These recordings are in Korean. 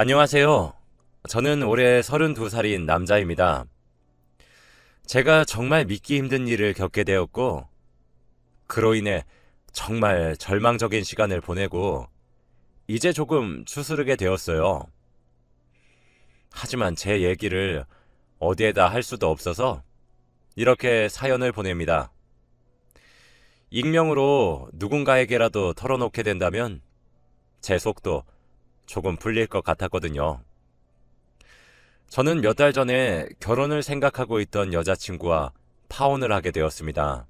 안녕하세요. 저는 올해 32살인 남자입니다. 제가 정말 믿기 힘든 일을 겪게 되었고, 그로 인해 정말 절망적인 시간을 보내고, 이제 조금 추스르게 되었어요. 하지만 제 얘기를 어디에다 할 수도 없어서 이렇게 사연을 보냅니다. 익명으로 누군가에게라도 털어놓게 된다면 제 속도 조금 풀릴 것 같았거든요. 저는 몇 달 전에 결혼을 생각하고 있던 여자친구와 파혼을 하게 되었습니다.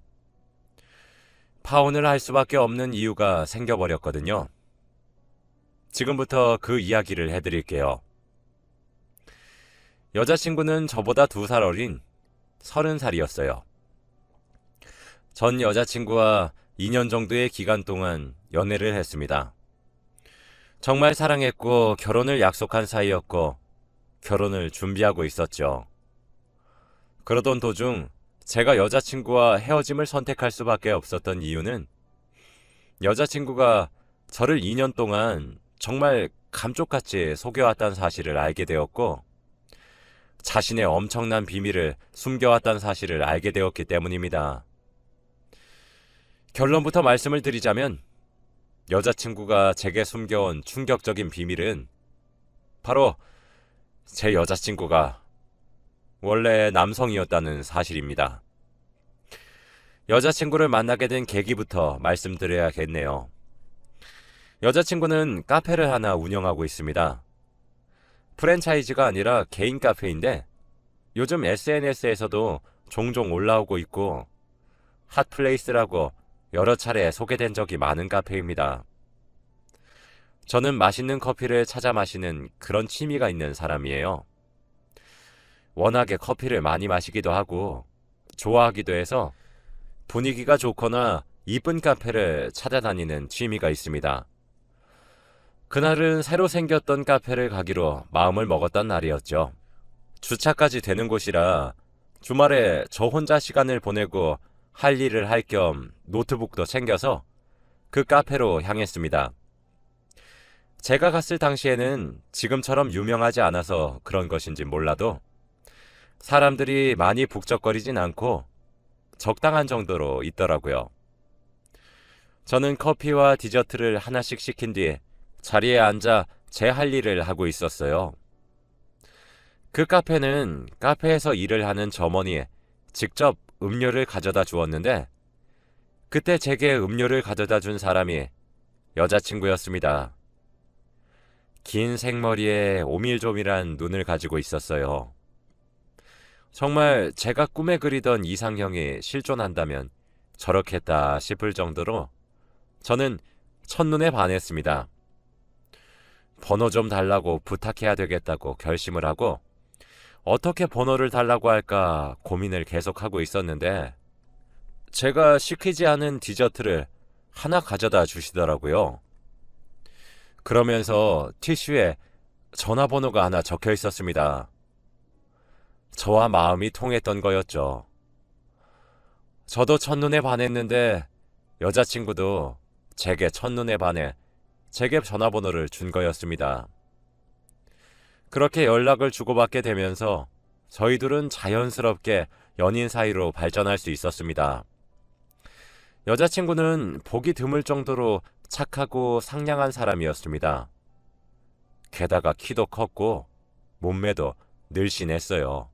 파혼을 할 수밖에 없는 이유가 생겨버렸거든요. 지금부터 그 이야기를 해드릴게요. 여자친구는 저보다 두 살 어린 서른 살이었어요. 전 여자친구와 2년 정도의 기간 동안 연애를 했습니다. 정말 사랑했고 결혼을 약속한 사이였고 결혼을 준비하고 있었죠. 그러던 도중 제가 여자친구와 헤어짐을 선택할 수밖에 없었던 이유는 여자친구가 저를 2년 동안 정말 감쪽같이 속여왔다는 사실을 알게 되었고 자신의 엄청난 비밀을 숨겨왔다는 사실을 알게 되었기 때문입니다. 결론부터 말씀을 드리자면 여자친구가 제게 숨겨온 충격적인 비밀은 바로 제 여자친구가 원래 남성이었다는 사실입니다. 여자친구를 만나게 된 계기부터 말씀드려야겠네요. 여자친구는 카페를 하나 운영하고 있습니다. 프랜차이즈가 아니라 개인 카페인데 요즘 SNS에서도 종종 올라오고 있고 핫플레이스라고 여러 차례 소개된 적이 많은 카페입니다. 저는 맛있는 커피를 찾아 마시는 그런 취미가 있는 사람이에요. 워낙에 커피를 많이 마시기도 하고 좋아하기도 해서 분위기가 좋거나 이쁜 카페를 찾아다니는 취미가 있습니다. 그날은 새로 생겼던 카페를 가기로 마음을 먹었던 날이었죠. 주차까지 되는 곳이라 주말에 저 혼자 시간을 보내고 할 일을 할 겸 노트북도 챙겨서 그 카페로 향했습니다. 제가 갔을 당시에는 지금처럼 유명하지 않아서 그런 것인지 몰라도 사람들이 많이 북적거리진 않고 적당한 정도로 있더라고요. 저는 커피와 디저트를 하나씩 시킨 뒤 자리에 앉아 제 할 일을 하고 있었어요. 그 카페는 카페에서 일을 하는 점원이 직접 음료를 가져다 주었는데 그때 제게 음료를 가져다 준 사람이 여자친구였습니다. 긴 생머리에 오밀조밀한 눈을 가지고 있었어요. 정말 제가 꿈에 그리던 이상형이 실존한다면 저렇겠다 싶을 정도로 저는 첫눈에 반했습니다. 번호 좀 달라고 부탁해야 되겠다고 결심을 하고 어떻게 번호를 달라고 할까 고민을 계속하고 있었는데 제가 시키지 않은 디저트를 하나 가져다 주시더라고요. 그러면서 티슈에 전화번호가 하나 적혀 있었습니다. 저와 마음이 통했던 거였죠. 저도 첫눈에 반했는데 여자친구도 제게 첫눈에 반해 제게 전화번호를 준 거였습니다. 그렇게 연락을 주고받게 되면서 저희 둘은 자연스럽게 연인 사이로 발전할 수 있었습니다. 여자친구는 보기 드물 정도로 착하고 상냥한 사람이었습니다. 게다가 키도 컸고 몸매도 늘씬했어요.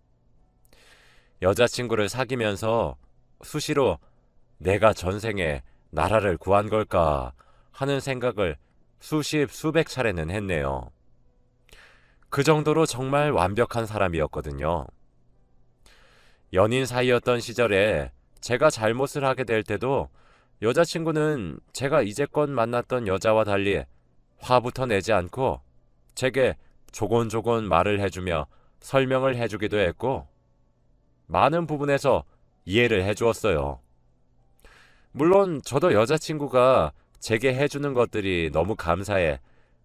여자친구를 사귀면서 수시로 내가 전생에 나라를 구한 걸까 하는 생각을 수십, 수백 차례는 했네요. 그 정도로 정말 완벽한 사람이었거든요. 연인 사이였던 시절에 제가 잘못을 하게 될 때도 여자친구는 제가 이제껏 만났던 여자와 달리 화부터 내지 않고 제게 조곤조곤 말을 해주며 설명을 해주기도 했고 많은 부분에서 이해를 해주었어요. 물론 저도 여자친구가 제게 해주는 것들이 너무 감사해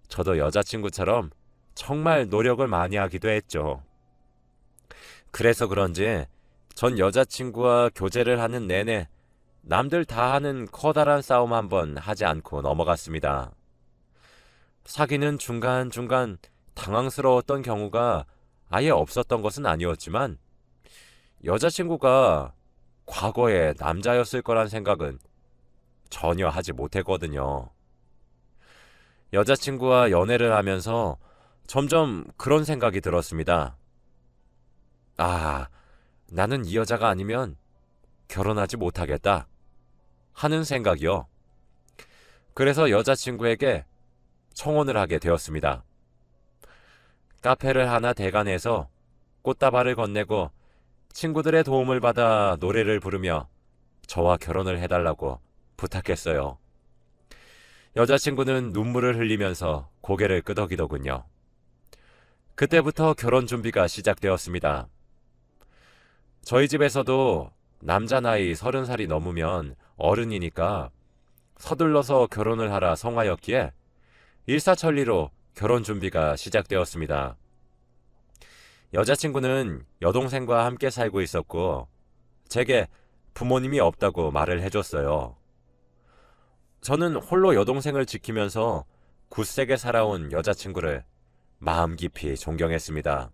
저도 여자친구처럼 정말 노력을 많이 하기도 했죠. 그래서 그런지 전 여자친구와 교제를 하는 내내 남들 다 하는 커다란 싸움 한번 하지 않고 넘어갔습니다. 사귀는 중간중간 당황스러웠던 경우가 아예 없었던 것은 아니었지만 여자친구가 과거에 남자였을 거란 생각은 전혀 하지 못했거든요. 여자친구와 연애를 하면서 점점 그런 생각이 들었습니다. 아, 나는 이 여자가 아니면 결혼하지 못하겠다. 하는 생각이요. 그래서 여자친구에게 청혼을 하게 되었습니다. 카페를 하나 대관해서 꽃다발을 건네고 친구들의 도움을 받아 노래를 부르며 저와 결혼을 해달라고 부탁했어요. 여자친구는 눈물을 흘리면서 고개를 끄덕이더군요. 그때부터 결혼 준비가 시작되었습니다. 저희 집에서도 남자 나이 서른 살이 넘으면 어른이니까 서둘러서 결혼을 하라 성화였기에 일사천리로 결혼 준비가 시작되었습니다. 여자친구는 여동생과 함께 살고 있었고, 제게 부모님이 없다고 말을 해줬어요. 저는 홀로 여동생을 지키면서 굳세게 살아온 여자친구를 마음 깊이 존경했습니다.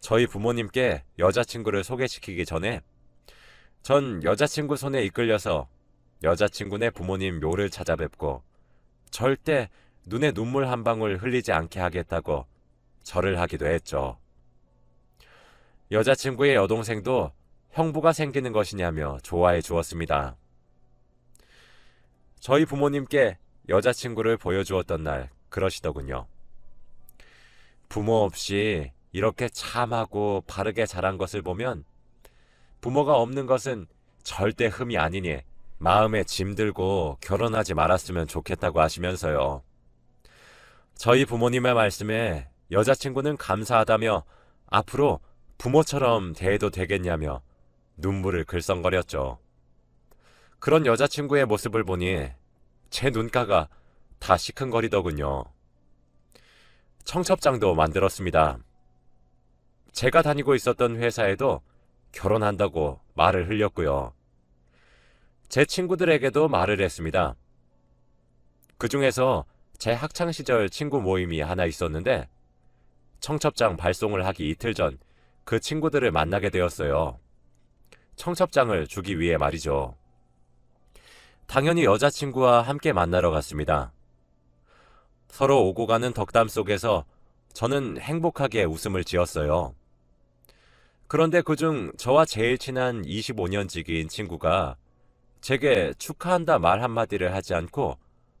저희 부모님께 여자친구를 소개시키기 전에 전 여자친구 손에 이끌려서 여자친구네 부모님 묘를 찾아뵙고 절대 눈에 눈물 한 방울 흘리지 않게 하겠다고 절을 하기도 했죠. 여자친구의 여동생도 형부가 생기는 것이냐며 좋아해 주었습니다. 저희 부모님께 여자친구를 보여주었던 날 그러시더군요. 부모 없이 이렇게 참하고 바르게 자란 것을 보면 부모가 없는 것은 절대 흠이 아니니 마음에 짐 들고 결혼하지 말았으면 좋겠다고 하시면서요. 저희 부모님의 말씀에 여자친구는 감사하다며 앞으로 부모처럼 대해도 되겠냐며 눈물을 글썽거렸죠. 그런 여자친구의 모습을 보니 제 눈가가 다 시큰거리더군요. 청첩장도 만들었습니다. 제가 다니고 있었던 회사에도 결혼한다고 말을 흘렸고요. 제 친구들에게도 말을 했습니다. 그 중에서 제 학창시절 친구 모임이 하나 있었는데 청첩장 발송을 하기 이틀 전 그 친구들을 만나게 되었어요. 청첩장을 주기 위해 말이죠. 당연히 여자친구와 함께 만나러 갔습니다. 서로 오고 가는 덕담 속에서 저는 행복하게 웃음을 지었어요. 그런데 그중 저와 제일 친한 25년 지기인 친구가 제게 축하한다 말 한마디를 하지 않고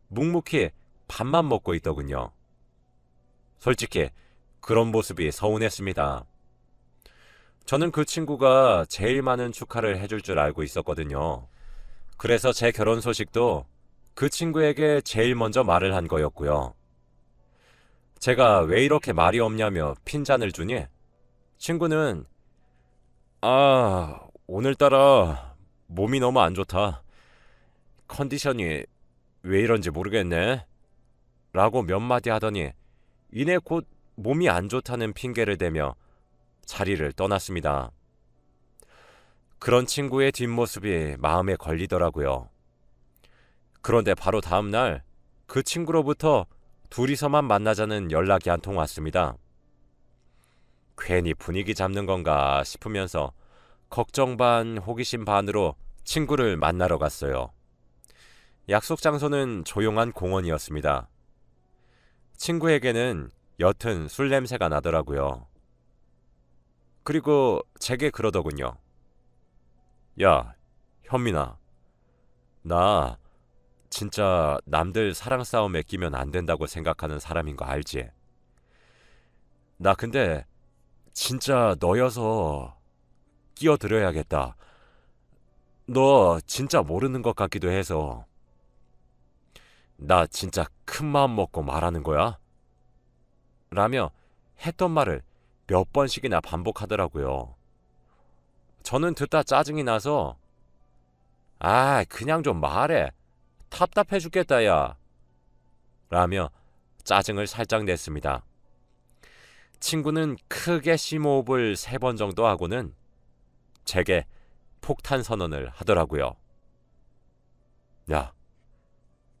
묵묵히 밥만 먹고 있더군요. 솔직히 그런 모습이 서운했습니다. 저는 그 친구가 제일 많은 축하를 해줄 줄 알고 있었거든요. 그래서 제 결혼 소식도 그 친구에게 제일 먼저 말을 한 거였고요. 제가 왜 이렇게 말이 없냐며 핀잔을 주니 친구는 아, 오늘따라 몸이 너무 안 좋다. 컨디션이 왜 이런지 모르겠네. 라고 몇 마디 하더니 이내 곧 몸이 안 좋다는 핑계를 대며 자리를 떠났습니다. 그런 친구의 뒷모습이 마음에 걸리더라고요. 그런데 바로 다음 날 그 친구로부터 둘이서만 만나자는 연락이 한 통 왔습니다. 괜히 분위기 잡는 건가 싶으면서 걱정 반 호기심 반으로 친구를 만나러 갔어요. 약속 장소는 조용한 공원이었습니다. 친구에게는 옅은 술 냄새가 나더라고요. 그리고 제게 그러더군요. 야, 현민아. 나 진짜 남들 사랑 싸움에 끼면 안 된다고 생각하는 사람인 거 알지? 나 근데 진짜 너여서 끼어들어야겠다. 너 진짜 모르는 것 같기도 해서. 나 진짜 큰 마음 먹고 말하는 거야? 라며 했던 말을 몇 번씩이나 반복하더라고요. 저는 듣다 짜증이 나서 아, 그냥 좀 말해. 답답해 죽겠다, 야. 라며 짜증을 살짝 냈습니다. 친구는 크게 심호흡을 세 번 정도 하고는 제게 폭탄 선언을 하더라고요. 야,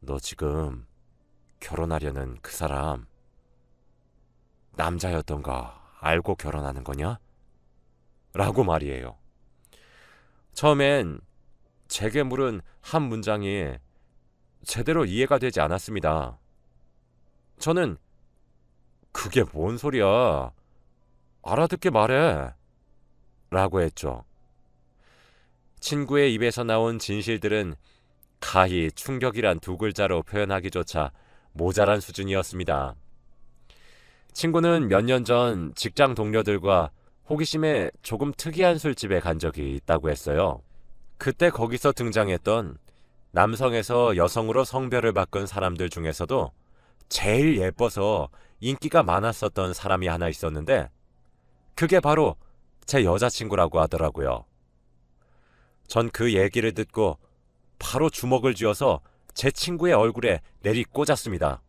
너 지금 결혼하려는 그 사람 남자였던가 알고 결혼하는 거냐? 라고 말이에요. 처음엔 제게 물은 한 문장이 제대로 이해가 되지 않았습니다. 저는 그게 뭔 소리야? 알아듣게 말해. 라고 했죠. 친구의 입에서 나온 진실들은 가히 충격이란 두 글자로 표현하기조차 모자란 수준이었습니다. 친구는 몇 년 전 직장 동료들과 호기심에 조금 특이한 술집에 간 적이 있다고 했어요. 그때 거기서 등장했던 남성에서 여성으로 성별을 바꾼 사람들 중에서도 제일 예뻐서 인기가 많았었던 사람이 하나 있었는데 그게 바로 제 여자친구라고 하더라고요. 전 그 얘기를 듣고 바로 주먹을 쥐어서 제 친구의 얼굴에 내리 꽂았습니다.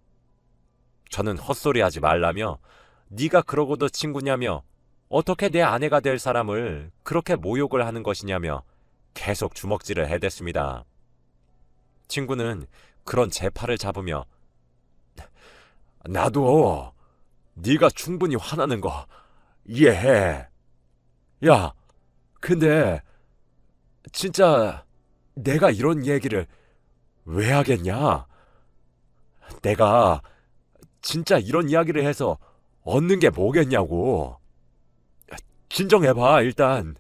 저는 헛소리하지 말라며 네가 그러고도 친구냐며 어떻게 내 아내가 될 사람을 그렇게 모욕을 하는 것이냐며 계속 주먹질을 해댔습니다. 친구는 그런 제 팔을 잡으며 나도 네가 충분히 화나는 거 이해해. 야, 근데 진짜 내가 이런 얘기를 왜 하겠냐? 내가 진짜 이런 이야기를 해서 얻는 게 뭐겠냐고. 진정해봐, 일단.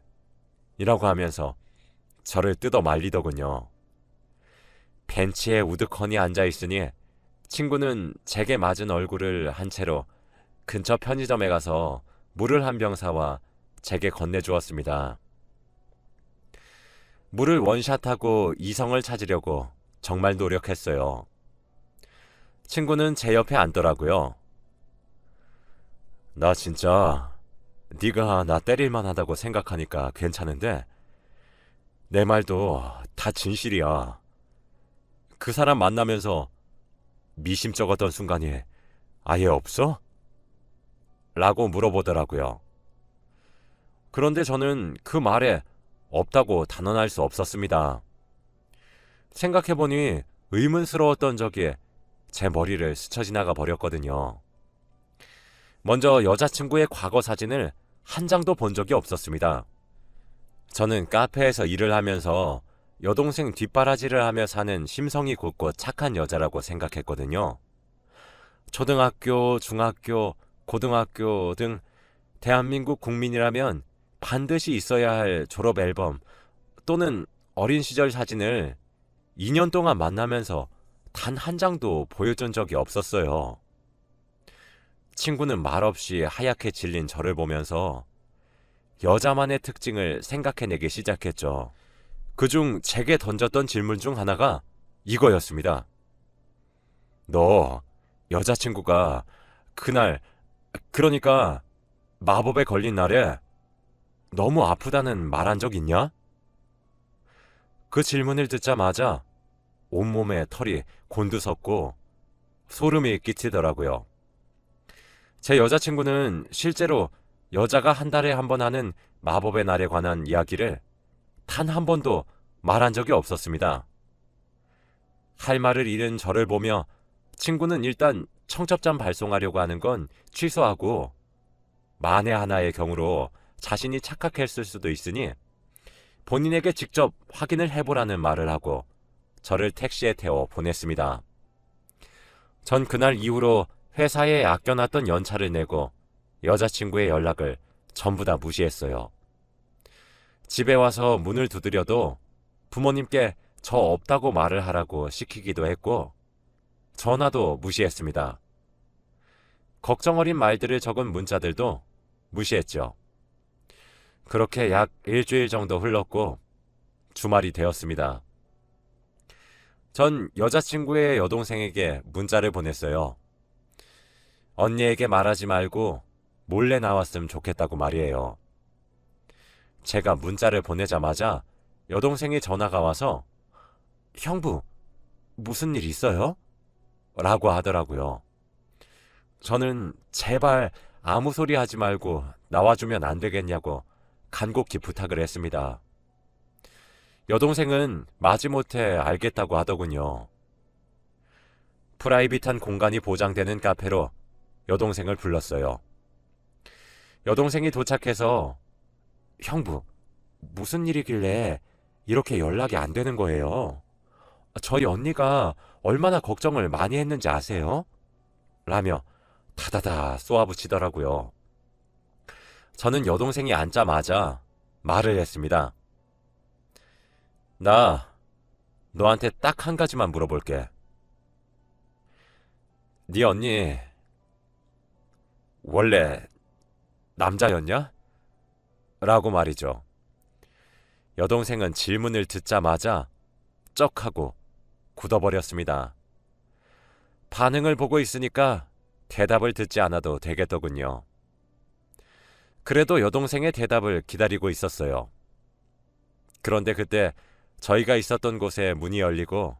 이라고 하면서 저를 뜯어 말리더군요. 벤치에 우두커니 앉아 있으니 친구는 제게 맞은 얼굴을 한 채로 근처 편의점에 가서 물을 한 병 사와 제게 건네주었습니다. 물을 원샷하고 이성을 찾으려고 정말 노력했어요. 친구는 제 옆에 앉더라고요. 나 진짜 네가 나 때릴 만하다고 생각하니까 괜찮은데 내 말도 다 진실이야. 그 사람 만나면서 미심쩍었던 순간이 아예 없어? 라고 물어보더라고요. 그런데 저는 그 말에 없다고 단언할 수 없었습니다. 생각해보니 의문스러웠던 적이 제 머리를 스쳐 지나가 버렸거든요. 먼저 여자친구의 과거 사진을 한 장도 본 적이 없었습니다. 저는 카페에서 일을 하면서 여동생 뒷바라지를 하며 사는 심성이 곱고 착한 여자라고 생각했거든요. 초등학교, 중학교, 고등학교 등 대한민국 국민이라면 반드시 있어야 할 졸업 앨범 또는 어린 시절 사진을 2년 동안 만나면서 단 한 장도 보여준 적이 없었어요. 친구는 말없이 하얗게 질린 저를 보면서 여자만의 특징을 생각해내기 시작했죠. 그중 제게 던졌던 질문 중 하나가 이거였습니다. 너 여자친구가 그날 그러니까 마법에 걸린 날에 너무 아프다는 말 한 적 있냐? 그 질문을 듣자마자 온몸에 털이 곤두섰고 소름이 끼치더라고요. 제 여자친구는 실제로 여자가 한 달에 한 번 하는 마법의 날에 관한 이야기를 단 한 번도 말한 적이 없었습니다. 할 말을 잃은 저를 보며 친구는 일단 청첩장 발송하려고 하는 건 취소하고 만에 하나의 경우로 자신이 착각했을 수도 있으니 본인에게 직접 확인을 해보라는 말을 하고 저를 택시에 태워 보냈습니다. 전 그날 이후로 회사에 아껴놨던 연차를 내고 여자친구의 연락을 전부 다 무시했어요. 집에 와서 문을 두드려도 부모님께 저 없다고 말을 하라고 시키기도 했고 전화도 무시했습니다. 걱정 어린 말들을 적은 문자들도 무시했죠. 그렇게 약 일주일 정도 흘렀고 주말이 되었습니다. 전 여자친구의 여동생에게 문자를 보냈어요. 언니에게 말하지 말고 몰래 나왔으면 좋겠다고 말이에요. 제가 문자를 보내자마자 여동생이 전화가 와서 형부, 무슨 일 있어요? 라고 하더라고요. 저는 제발 아무 소리 하지 말고 나와주면 안 되겠냐고 간곡히 부탁을 했습니다. 여동생은 마지못해 알겠다고 하더군요. 프라이빗한 공간이 보장되는 카페로 여동생을 불렀어요. 여동생이 도착해서 형부, 무슨 일이길래 이렇게 연락이 안 되는 거예요? 저희 언니가 얼마나 걱정을 많이 했는지 아세요? 라며 다다다 쏘아붙이더라고요. 저는 여동생이 앉자마자 말을 했습니다. 나 너한테 딱 한 가지만 물어볼게. 네 언니 원래 남자였냐? 라고 말이죠. 여동생은 질문을 듣자마자 쩍 하고 굳어버렸습니다. 반응을 보고 있으니까 대답을 듣지 않아도 되겠더군요. 그래도 여동생의 대답을 기다리고 있었어요. 그런데 그때 저희가 있었던 곳에 문이 열리고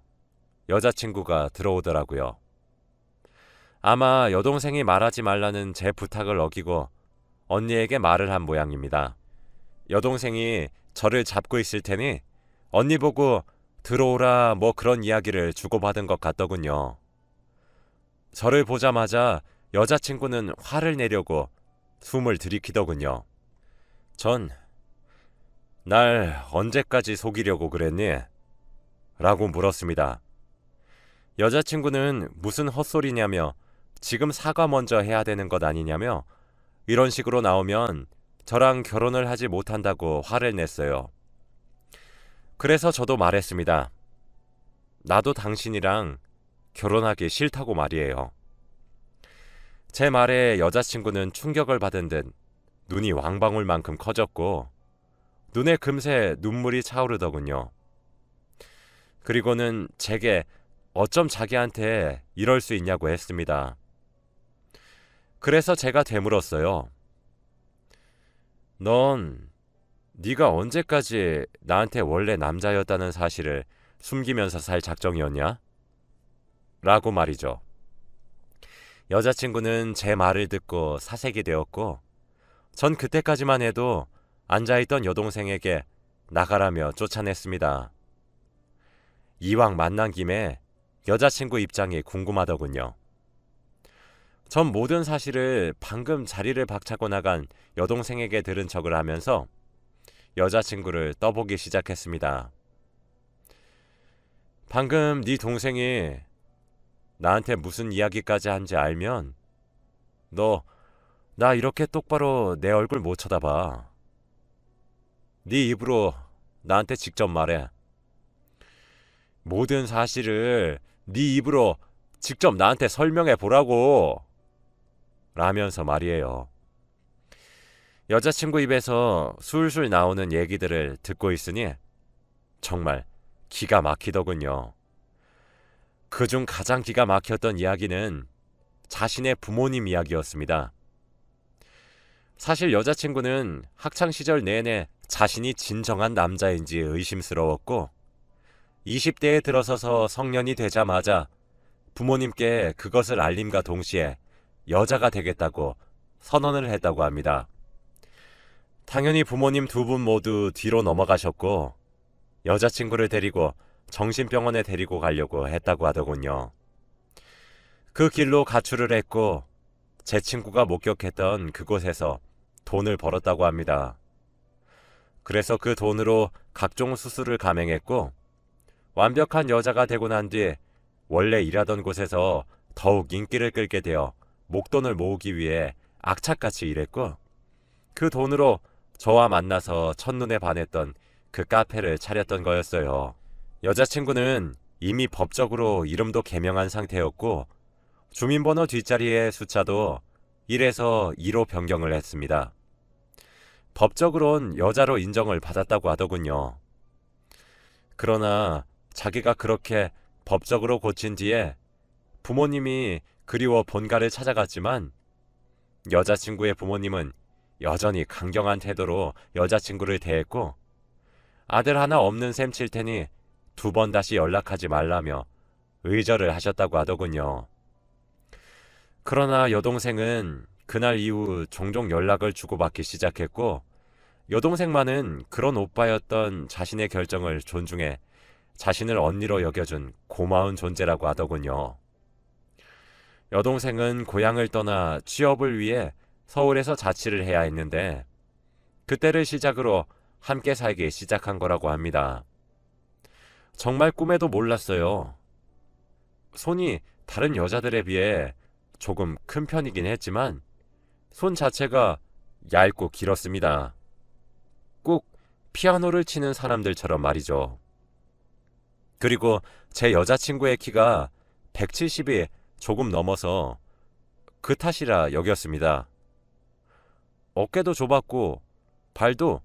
여자친구가 들어오더라고요. 아마 여동생이 말하지 말라는 제 부탁을 어기고 언니에게 말을 한 모양입니다. 여동생이 저를 잡고 있을 테니 언니 보고 들어오라 뭐 그런 이야기를 주고받은 것 같더군요. 저를 보자마자 여자친구는 화를 내려고 숨을 들이키더군요. 전, 날 언제까지 속이려고 그랬니? 라고 물었습니다. 여자친구는 무슨 헛소리냐며 지금 사과 먼저 해야 되는 것 아니냐며 이런 식으로 나오면 저랑 결혼을 하지 못한다고 화를 냈어요. 그래서 저도 말했습니다. 나도 당신이랑 결혼하기 싫다고 말이에요. 제 말에 여자친구는 충격을 받은 듯 눈이 왕방울만큼 커졌고 눈에 금세 눈물이 차오르더군요. 그리고는 제게 어쩜 자기한테 이럴 수 있냐고 했습니다. 그래서 제가 되물었어요. 넌 네가 언제까지 나한테 원래 남자였다는 사실을 숨기면서 살 작정이었냐? 라고 말이죠. 여자친구는 제 말을 듣고 사색이 되었고, 전 그때까지만 해도 앉아있던 여동생에게 나가라며 쫓아냈습니다. 이왕 만난 김에 여자친구 입장이 궁금하더군요. 전 모든 사실을 방금 자리를 박차고 나간 여동생에게 들은 척을 하면서 여자친구를 떠보기 시작했습니다. 방금 네 동생이 나한테 무슨 이야기까지 한지 알면 너 나 이렇게 똑바로 내 얼굴 못 쳐다봐. 네 입으로 나한테 직접 말해. 모든 사실을 네 입으로 직접 나한테 설명해 보라고. 라면서 말이에요. 여자친구 입에서 술술 나오는 얘기들을 듣고 있으니 정말 기가 막히더군요. 그중 가장 기가 막혔던 이야기는 자신의 부모님 이야기였습니다. 사실 여자친구는 학창 시절 내내 자신이 진정한 남자인지 의심스러웠고 20대에 들어서서 성년이 되자마자 부모님께 그것을 알림과 동시에 여자가 되겠다고 선언을 했다고 합니다. 당연히 부모님 두 분 모두 뒤로 넘어가셨고 여자친구를 데리고 정신병원에 데리고 가려고 했다고 하더군요. 그 길로 가출을 했고 제 친구가 목격했던 그곳에서 돈을 벌었다고 합니다. 그래서 그 돈으로 각종 수술을 감행했고 완벽한 여자가 되고 난 뒤 원래 일하던 곳에서 더욱 인기를 끌게 되어 목돈을 모으기 위해 악착같이 일했고 그 돈으로 저와 만나서 첫눈에 반했던 그 카페를 차렸던 거였어요. 여자친구는 이미 법적으로 이름도 개명한 상태였고 주민번호 뒷자리의 숫자도 1에서 2로 변경을 했습니다. 법적으론 여자로 인정을 받았다고 하더군요. 그러나 자기가 그렇게 법적으로 고친 뒤에 부모님이 그리워 본가를 찾아갔지만 여자친구의 부모님은 여전히 강경한 태도로 여자친구를 대했고 아들 하나 없는 셈 칠 테니 두 번 다시 연락하지 말라며 의절을 하셨다고 하더군요. 그러나 여동생은 그날 이후 종종 연락을 주고받기 시작했고 여동생만은 그런 오빠였던 자신의 결정을 존중해 자신을 언니로 여겨준 고마운 존재라고 하더군요. 여동생은 고향을 떠나 취업을 위해 서울에서 자취를 해야 했는데 그때를 시작으로 함께 살기 시작한 거라고 합니다. 정말 꿈에도 몰랐어요. 손이 다른 여자들에 비해 조금 큰 편이긴 했지만 손 자체가 얇고 길었습니다. 꼭 피아노를 치는 사람들처럼 말이죠. 그리고 제 여자친구의 키가 170이 조금 넘어서 그 탓이라 여겼습니다. 어깨도 좁았고 발도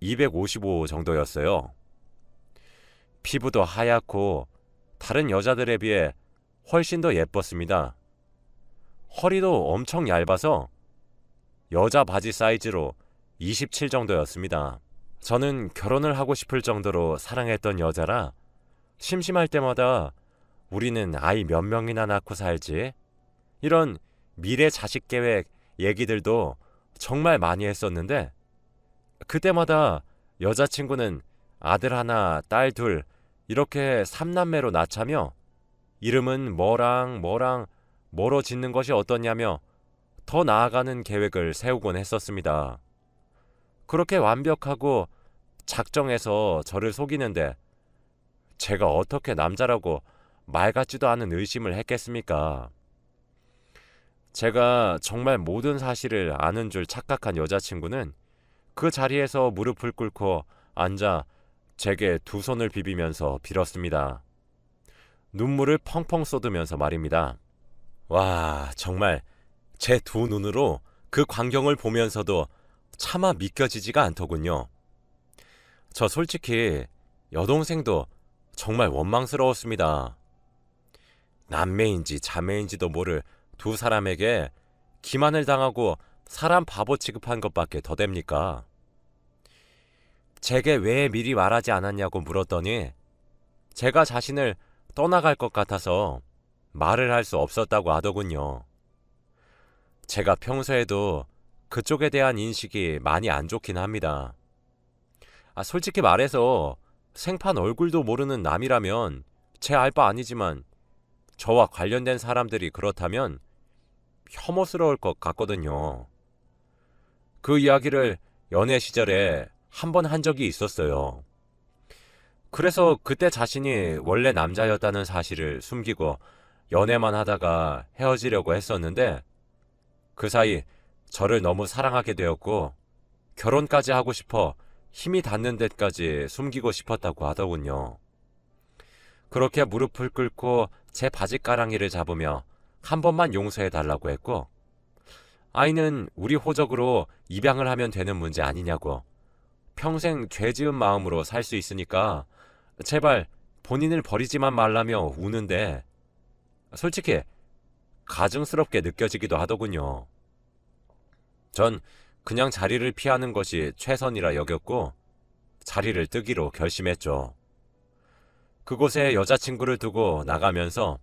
255 정도였어요. 피부도 하얗고 다른 여자들에 비해 훨씬 더 예뻤습니다. 허리도 엄청 얇아서 여자 바지 사이즈로 27 정도였습니다. 저는 결혼을 하고 싶을 정도로 사랑했던 여자라 심심할 때마다 우리는 아이 몇 명이나 낳고 살지? 이런 미래 자식 계획 얘기들도 정말 많이 했었는데 그때마다 여자친구는 아들 하나, 딸 둘 이렇게 삼남매로 낳자며 이름은 뭐랑 뭐랑 뭐로 짓는 것이 어떠냐며 더 나아가는 계획을 세우곤 했었습니다. 그렇게 완벽하고 작정해서 저를 속이는데 제가 어떻게 남자라고 말 같지도 않은 의심을 했겠습니까? 제가 정말 모든 사실을 아는 줄 착각한 여자친구는 그 자리에서 무릎을 꿇고 앉아 제게 두 손을 비비면서 빌었습니다. 눈물을 펑펑 쏟으면서 말입니다. 와, 정말 제 두 눈으로 그 광경을 보면서도 차마 믿겨지지가 않더군요. 저 솔직히 여동생도 정말 원망스러웠습니다. 남매인지 자매인지도 모를 두 사람에게 기만을 당하고 사람 바보 취급한 것밖에 더 됩니까? 제게 왜 미리 말하지 않았냐고 물었더니 제가 자신을 떠나갈 것 같아서 말을 할 수 없었다고 하더군요. 제가 평소에도 그쪽에 대한 인식이 많이 안 좋긴 합니다. 아, 솔직히 말해서 생판 얼굴도 모르는 남이라면 제 알 바 아니지만 저와 관련된 사람들이 그렇다면 혐오스러울 것 같거든요. 그 이야기를 연애 시절에 한번한 적이 있었어요. 그래서 그때 자신이 원래 남자였다는 사실을 숨기고 연애만 하다가 헤어지려고 했었는데 그 사이 저를 너무 사랑하게 되었고 결혼까지 하고 싶어 힘이 닿는 데까지 숨기고 싶었다고 하더군요. 그렇게 무릎을 꿇고 제 바지가랑이를 잡으며 한 번만 용서해 달라고 했고 아이는 우리 호적으로 입양을 하면 되는 문제 아니냐고 평생 죄 지은 마음으로 살 수 있으니까 제발 본인을 버리지만 말라며 우는데 솔직히 가증스럽게 느껴지기도 하더군요. 전 그냥 자리를 피하는 것이 최선이라 여겼고 자리를 뜨기로 결심했죠. 그곳에 여자친구를 두고 나가면서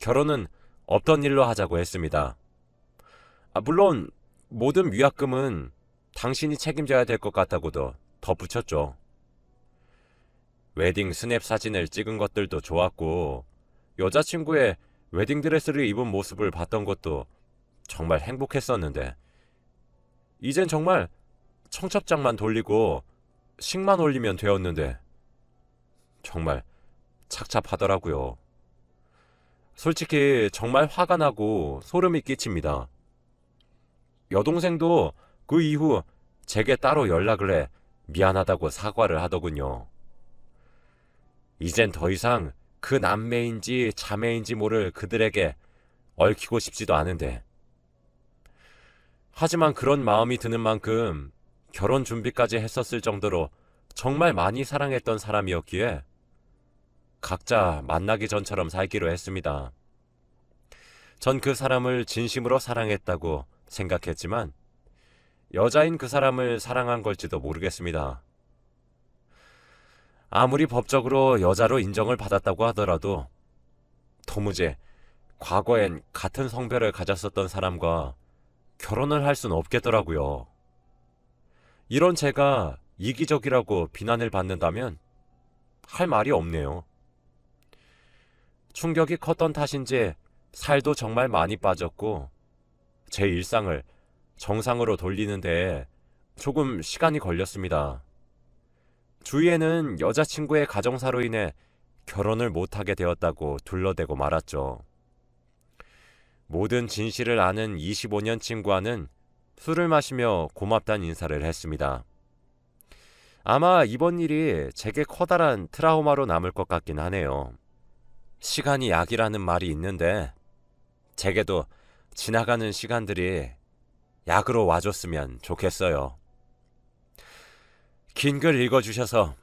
결혼은 없던 일로 하자고 했습니다. 아, 물론 모든 위약금은 당신이 책임져야 될 것 같다고도 덧붙였죠. 웨딩 스냅 사진을 찍은 것들도 좋았고 여자친구의 웨딩 드레스를 입은 모습을 봤던 것도 정말 행복했었는데 이젠 정말 청첩장만 돌리고 식만 올리면 되었는데 정말 착잡하더라고요. 솔직히 정말 화가 나고 소름이 끼칩니다. 여동생도 그 이후 제게 따로 연락을 해 미안하다고 사과를 하더군요. 이젠 더 이상 그 남매인지 자매인지 모를 그들에게 얽히고 싶지도 않은데. 하지만 그런 마음이 드는 만큼 결혼 준비까지 했었을 정도로 정말 많이 사랑했던 사람이었기에 각자 만나기 전처럼 살기로 했습니다. 전 그 사람을 진심으로 사랑했다고 생각했지만 여자인 그 사람을 사랑한 걸지도 모르겠습니다. 아무리 법적으로 여자로 인정을 받았다고 하더라도 도무지 과거엔 같은 성별을 가졌었던 사람과 결혼을 할 수는 없겠더라고요. 이런 제가 이기적이라고 비난을 받는다면 할 말이 없네요. 충격이 컸던 탓인지 살도 정말 많이 빠졌고 제 일상을 정상으로 돌리는데 조금 시간이 걸렸습니다. 주위에는 여자친구의 가정사로 인해 결혼을 못하게 되었다고 둘러대고 말았죠. 모든 진실을 아는 25년 친구와는 술을 마시며 고맙단 인사를 했습니다. 아마 이번 일이 제게 커다란 트라우마로 남을 것 같긴 하네요. 시간이 약이라는 말이 있는데 제게도 지나가는 시간들이 약으로 와줬으면 좋겠어요. 긴 글 읽어주셔서